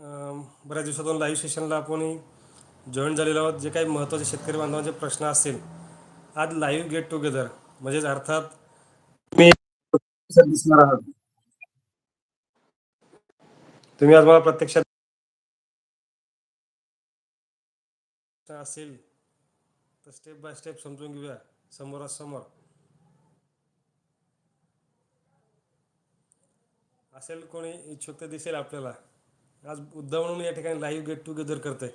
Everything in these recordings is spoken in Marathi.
बऱ्याच दिवसातून लाईव्ह सेशनला आपण जॉईन झालेलो आहोत. जे काही महत्त्वाचे शेतकरी बांधवांचे प्रश्न असतील आज लाईव्ह गेट टुगेदर म्हणजेच अर्थात तुम्ही दिसणार आहात. तुम्ही आज मला प्रत्यक्षात असेल तर स्टेप बाय स्टेप समजून घेऊया. समोरासमोर. असेल कोणी इच्छुक तर दिसेल आपल्याला. आज उद्धव म्हणून या ठिकाणी लाईव्ह गेट टुगेदर करतोय.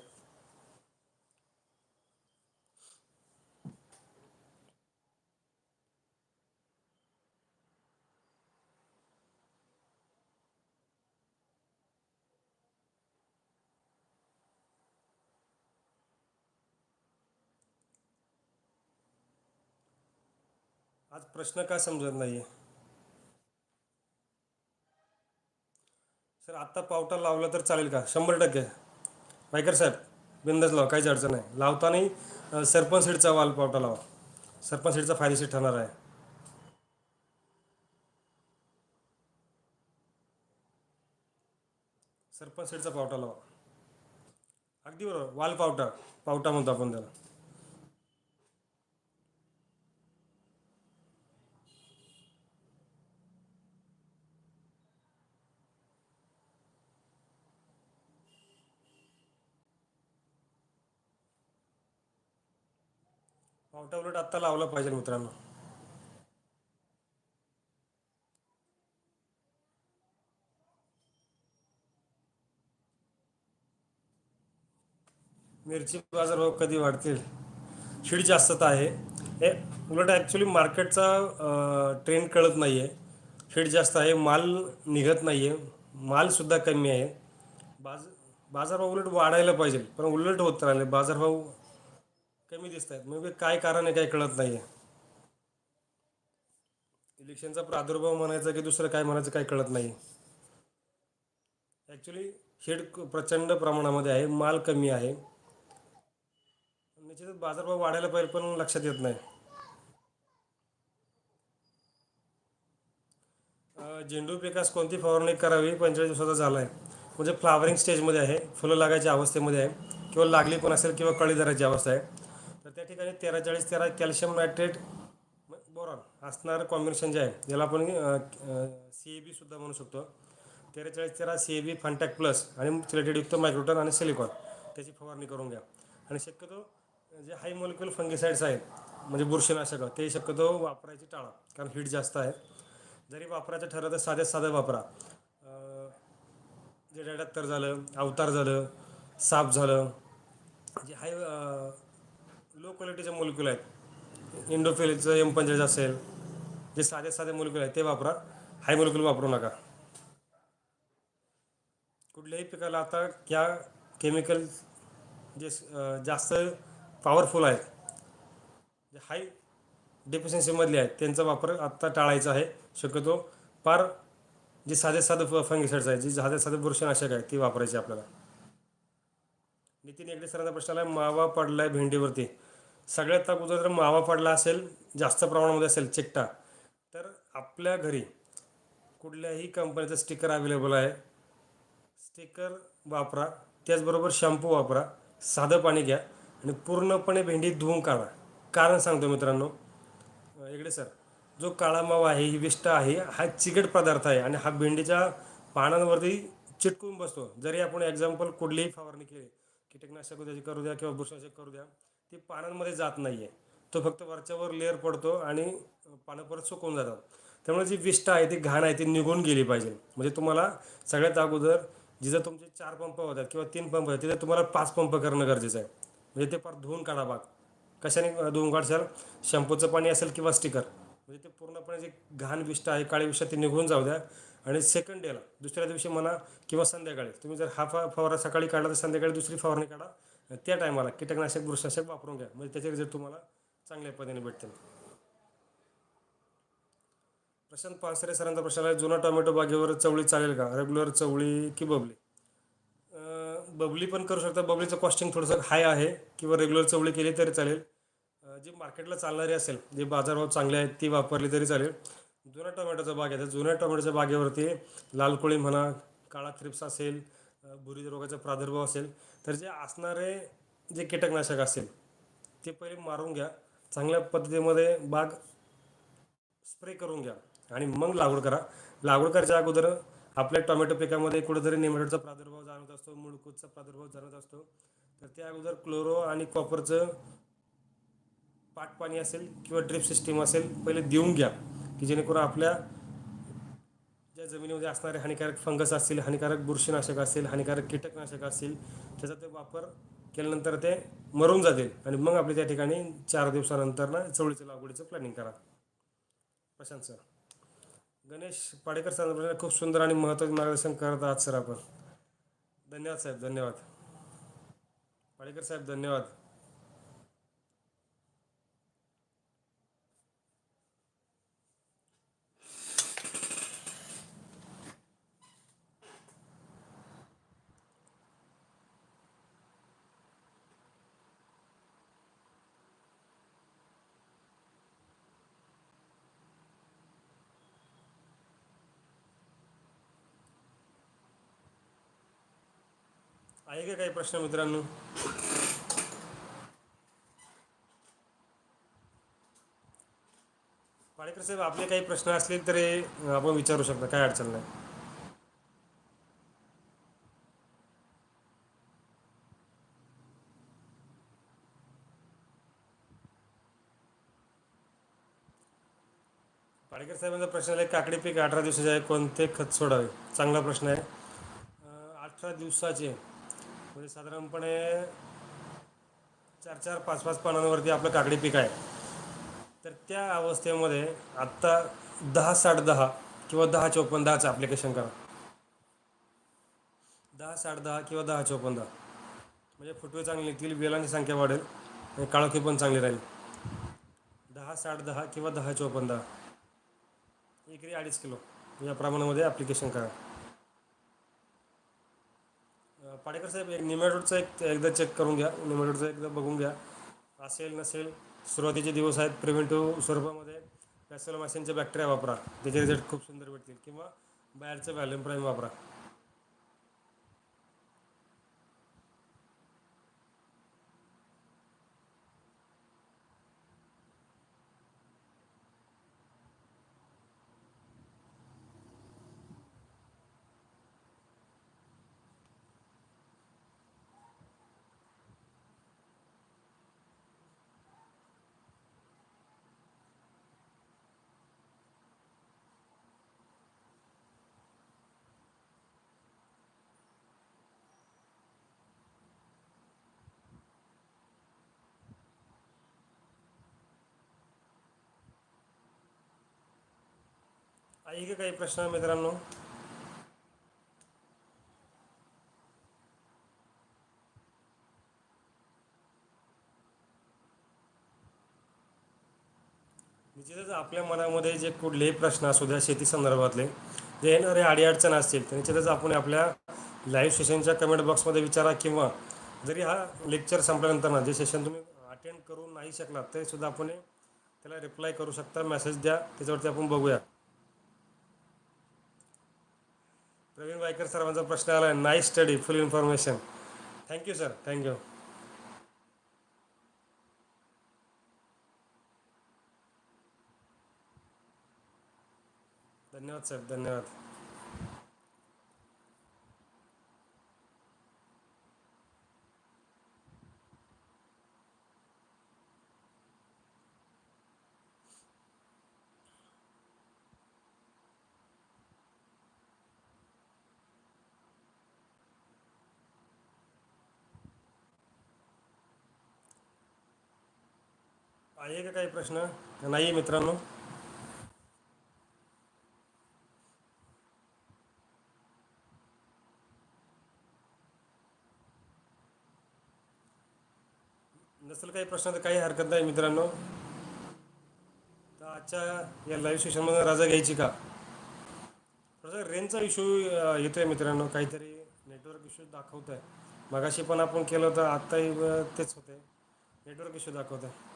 आज प्रश्न का समजत नाहीये? तर आत्ता पावटा लावला तर चालेल का? शंभर टक्के. वायकर साहेब बिंदास लावा काहीच अडचण नाही. लावताना सरपंच सीडचा वाल पावटा लावा. सरपंच सीडचा फायदेशीर ठरणार आहे. सरपंच सीडचा पावटा लावा. अगदी बरोबर. वाल पावटा पावटा म्हणतो आपण त्याला. पावटा उलट आत्ता लावला पाहिजे मित्रांनो. मिरची बाजारभाव कधी वाढतील? शीड जास्त आहे. हे उलट ॲक्च्युली मार्केटचा ट्रेंड कळत नाही आहे शीड जास्त आहे माल निघत नाही आहे मालसुद्धा कमी आहे. बाज बाजारभाव उलट वाढायला पाहिजे. पण उलट होत राहिले. बाजारभाव कमी दिसत आहेत म्हणजे काय कारण आहे काय कळत नाही आहे इलेक्शनचा प्रादुर्भाव म्हणायचा की दुसरं काय म्हणायचं काय कळत नाही ॲक्च्युली शेड प्रचंड प्रमाणामध्ये आहे. माल कमी आहे. निश्चितच बाजारभाव वाढायला पाहिजे पण लक्षात येत नाही. झेंडू पिकास कोणती फवारणी करावी? पंचेचाळीस दिवसाचा झाला आहे म्हणजे फ्लावरिंग स्टेजमध्ये आहे. फुलं लागायच्या अवस्थेमध्ये आहे. किंवा लागली पण असेल किंवा कळी धरायची अवस्था आहे. त्या ठिकाणी तेरा चाळीस तेरा कॅल्शियम नायट्रेट बोरॉन असणारं कॉम्बिनेशन जे आहे ज्याला आपण सी ए बी सुद्धा म्हणू शकतो. तेरा चाळीस तेरा सी ए बी फंटॅक प्लस आणि चिलेटेडयुक्त मायक्रोटन आणि सिलिकॉन त्याची फवारणी करून घ्या. आणि शक्यतो जे हाय मॉलिक्युल फंगिसाइड्स आहेत म्हणजे बुरशीनाशक ते शक्यतो वापरायची टाळा कारण हीट जास्त आहे. जरी वापरायचं ठरलं तर साध्यात साधं वापरा. जे रेडात्तर झालं अवतार झालं साप झालं जे हाय लो क्वालिटीचे मोलिक्युल आहेत. इंडोफिलचं एम पंचेचाळीस असेल जे साधे साधे मोलिक्युल आहेत ते वापरा. हाय मोलिक्युल वापरू नका. कुठल्याही पिकाला आता या केमिकल जे जास्त पॉवरफुल आहेत जे हाय डेफिशियन्सीमधले आहेत त्यांचा वापर आत्ता टाळायचा आहे शक्यतो फार जे साधे साधे फंगिसाइड्स आहेत जे साधे साधे बुरशनाशक आहेत ती वापरायची आपल्याला. नितीन एकडे सरांचा प्रश्न आला मावा पडलाय भेंडीवरती. सगळ्यात अगोदर जर मावा पडला असेल जास्त प्रमाणामध्ये असेल चिकटा तर आपल्या घरी कुठल्याही कंपनीचं स्टिकर अवेलेबल आहे. स्टिकर वापरा त्याचबरोबर शॅम्पू वापरा साधं पाणी घ्या आणि पूर्णपणे भेंडी धुवून काढा. कारण सांगतो मित्रांनो इकडे सर जो काळा मावा आहे ही विष्ट आहे हा चिकट पदार्थ आहे आणि हा भेंडीच्या पानांवरती चिटकून बसतो. जरी आपण एक्झाम्पल कुठलीही फवारणी केली कीटकनाशक त्याची करू द्या किंवा बुरशीनाशक करू द्या ती पानांमध्ये जात नाही आहे तो फक्त वरच्यावर लेअर पडतो आणि पानं परत सुकवून जातात. त्यामुळे जी विष्ट आहे ती घाण आहे ती निघून गेली पाहिजे. म्हणजे तुम्हाला सगळ्यात अगोदर जिथं तुमचे चार पंप होतात किंवा तीन पंप होतात तिथे तुम्हाला पाच पंप करणं गरजेचं आहे. म्हणजे ते फार धुवून काढा बाग. कशाने धुवून काढशाल? शॅम्पूचं पाणी असेल किंवा स्टिकर. म्हणजे ते पूर्णपणे जे घाण विष्ट आहे काळी विष्ट ती निघून जाऊ द्या. आणि सेकंड डेला दुसऱ्या दिवशी म्हणा किंवा संध्याकाळी तुम्ही जर हा फवारा सकाळी काढला तर संध्याकाळी दुसरी फवारणी काढा. त्या टायमाला कीटकनाशक बुरशीनाशक वापरून घ्या. म्हणजे त्याचे रिझल्ट तुम्हाला चांगल्या पद्धतीने भेटतील. प्रशांत पानसरे सरांचा प्रश्न आहे जुना टोमॅटो बागेवर चवळी चालेल का? रेग्युलर चवळी की बबली? बबली पण करू शकता. बबलीचं कॉस्टिंग थोडंसं हाय आहे. किंवा रेग्युलर चवळी केली तरी चालेल. जी मार्केटला चालणारी असेल जे बाजारभाव चांगले आहेत ती वापरली तरी चालेल. जुन्या टोमॅटोचा बाग आहे. तर जुन्या टोमॅटोच्या बागेवरती लाल कोळी म्हणा काळा थ्रिप्स असेल अ, रोगाचा प्रादुर्भाव असेल तर जे असणारे जे कीटकनाशक असेल ते पहिले मारून घ्या. चांगल्या पद्धतीमध्ये बाग स्प्रे करून घ्या आणि मग लागवड करा. लागवड करायच्या अगोदर आपल्या टोमॅटो पिकामध्ये कुठेतरी नेमॅटोडचा प्रादुर्भाव जाणवत असतो मुळकूदचा प्रादुर्भाव जाणवत असतो. तर त्या अगोदर क्लोरो आणि कॉपरचं पाटपाणी असेल किंवा ड्रिप सिस्टीम असेल पहिले देऊन घ्या की जेणेकरून आपल्या आपल्या जमिनीमध्ये असणारे हानिकारक फंगस असतील हानिकारक बुरशीनाशक असेल हानिकारक कीटकनाशक असतील त्याचा ते वापर केल्यानंतर ते मरून जातील. आणि मग आपल्या त्या ठिकाणी चार दिवसानंतर ना चवळीच्या लागवडीचं प्लॅनिंग करा. प्रशांत सर. गणेश पाडेकर सर खूप सुंदर आणि महत्त्वाचे मार्गदर्शन करत आहात सर आपण. धन्यवाद साहेब धन्यवाद. पाडेकर साहेब धन्यवाद. आहे का काही प्रश्न मित्रांनो? पाडेकर साहेब आपले काही प्रश्न असतील तर आपण विचारू शकता काय अडचण नाही. पाडेकर साहेबांचा प्रश्न आहे काकडी पीक अठरा दिवसाचे आहे कोणते खत सोडावे? चांगला प्रश्न आहे. अठरा दिवसाचे म्हणजे साधारणपणे चार चार पाच पाच पानांवरती आपलं काकडी पीक आहे. तर त्या अवस्थेमध्ये आत्ता दहा साठ दहा किंवा दहा चौपन्न दहाचं ॲप्लिकेशन करा. दहा साठ दहा किंवा दहा चौपन्न दहा. म्हणजे फुटवे चांगले निघतील वेलांची संख्या वाढेल आणि काळोखी पण चांगली राहील. दहा साठ दहा किंवा दहा चौपन्न दहा. एकरी अडीच किलो या प्रमाणामध्ये ॲप्लिकेशन करा. पाडेकर साहेब एक निमॅटोडचं एक एकदा चेक करून घ्या. निमॅटोडचं एकदा बघून घ्या. असेल नसेल सुरुवातीचे दिवस आहेत. प्रिव्हेंटिव्ह स्वरूपामध्ये पॅसोलोमायसिनचे बॅक्टेरिया वापरा. त्याचे रिझल्ट खूप सुंदर भेटतील. किंवा बाहेरचं व्हॅल्युम प्राईम वापरा. आहे का काही प्रश्न मित्रांनो. निश्चितच आपल्या मनामध्ये जे कुठलेही प्रश्न असू द्या शेती संदर्भातले जे येणारे अडीअडचण असतील तर निश्चितच आपण आपल्या लाईव्ह सेशनच्या कमेंट बॉक्समध्ये विचारा किंवा जरी हा लेक्चर संपल्यानंतर ना जे सेशन तुम्ही अटेंड करू नाही शकलात तरीसुद्धा आपण त्याला रिप्लाय करू शकता मेसेज द्या त्याच्यावरती आपण बघूया. प्रवीण वायकर सरांचा प्रश्न आला आहे nice study full information thank you sir thank you धन्यवाद साहेब धन्यवाद. आहे का काही प्रश्न? नाही मित्रांनो. नसेल काही प्रश्न तर काही हरकत नाही मित्रांनो. तर आजच्या या लाईव्ह सेशनमध्ये राजा घ्यायची का? थोडासा रेंजचा इश्यू येतो आहे मित्रांनो. काहीतरी नेटवर्क इश्यू दाखवत आहे मगाशी पण आपण केलं होतं आत्ताही तेच होते नेटवर्क इश्यू दाखवत आहे